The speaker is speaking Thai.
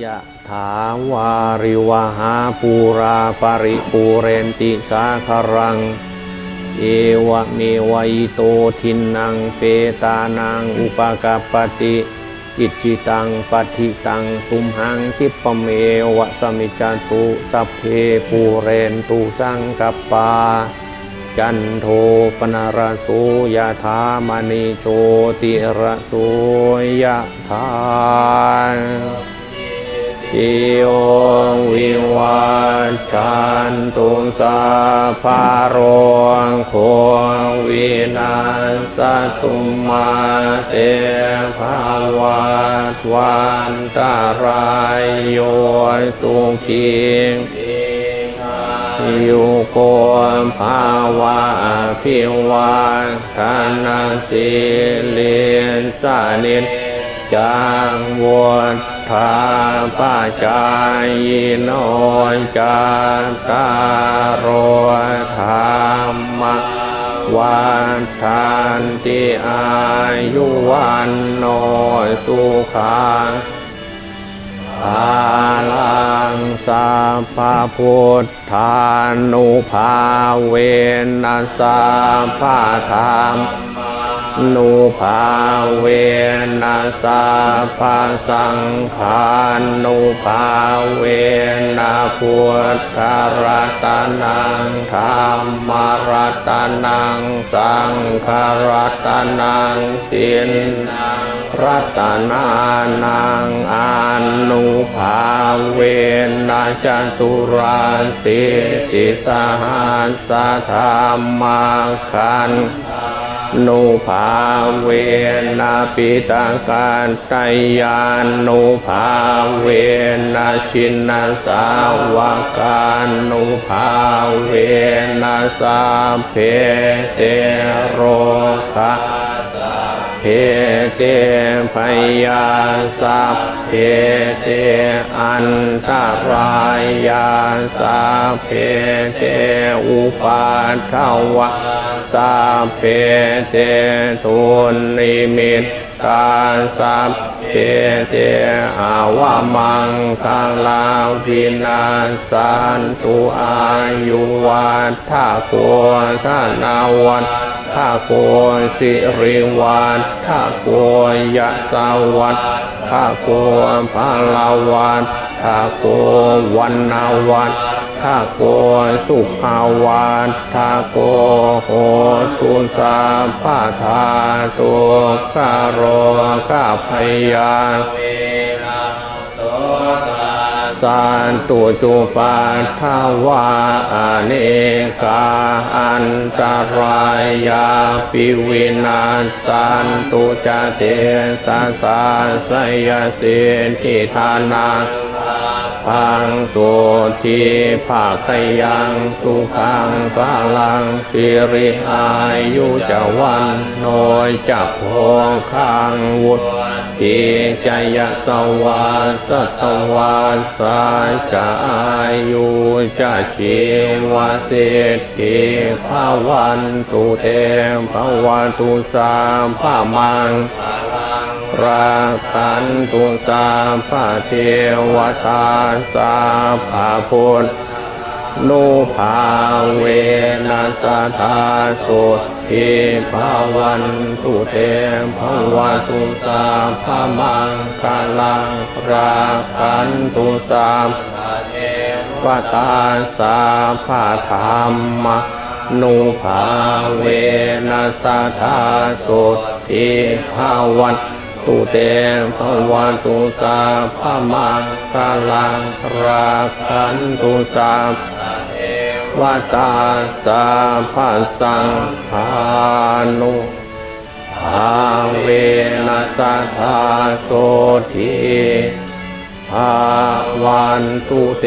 ยะถาวาริวหาปูราปริปูเรนติสาครัง เอวเมวัยโตทินังเปตานังอุปกาปติอิจิตังปฏิตังตุมหังคิปเมวะสมิจจตุสัพเพปูเรนตุสังกปา จันโทปนารโสยะธามณิโชติระโสยะธา อิโยวิวัชชันตุสาภาโรโควินาสตุมาเตภาวัตวันตารายโยสุขีอยู่โกมภาวะพิวัฒนาสิเลนสานิจจังวุ ฒาปาจายโนจัตตารธรรมวันทันติอายุวันโนสุขังอาลังสัพพพุทธานุภาเวนัสสัพพะธรรม นุภาเวนัสสัพพะสังฆานุภาเวนะพุทธรัตนังธรรมรัตนังสังฆรัตนังสินรัตนานังอนุภาเวนะจัตุราสิติสหัสธรรมาคัน นุภาเวนะปิตาการตยานุภาเวนะชินนาสาวกานุภาเวนะสาเพเตโรคะ เพเตพยาสัพเพเตอันตรายาสัพเพเตอุปาทวะสัพเพเตทุนิมิตตาสัพเพเตอาวามังคาลาวินาสันตุอายุวัฏฐาโกธนาวัฏ ฐาโกสิริวัฏฐาโกยะสาวัฏฐาโกภาลาวัฏฐาโกวันนาวัฏถ้าโกสุภาวาทาโกโหตุสาภาธาตุกาโรกาพยาเวลาโสั นตุจุปาทาวาอเนกาอันตรายาปิวินาสันตุจเตสาสาสยสิทิธานาพังสุทีภาคยังสุขังพลังสิริอายุจวันโนยจักโพขังวุฒ ติจยสวาสตวาสาจะอายุจะชีวเศรษฐีภาวันตุเตภาวันตุสามภามังราคันตุสามภาเทวตาสาภาพุทธนุภาเวนัสธาสุ ทิภาวันตุเตภาวตุสาภามังคาลังราคันตุสาภาตาสาภาธรรมนุภาเวนัสธาสุทิภาวันตุเตภวตุสาภามังคาลังราคันตุสา วาตาสาพาสังฆานุภาเวนัสธาโสทีภาวันตุเต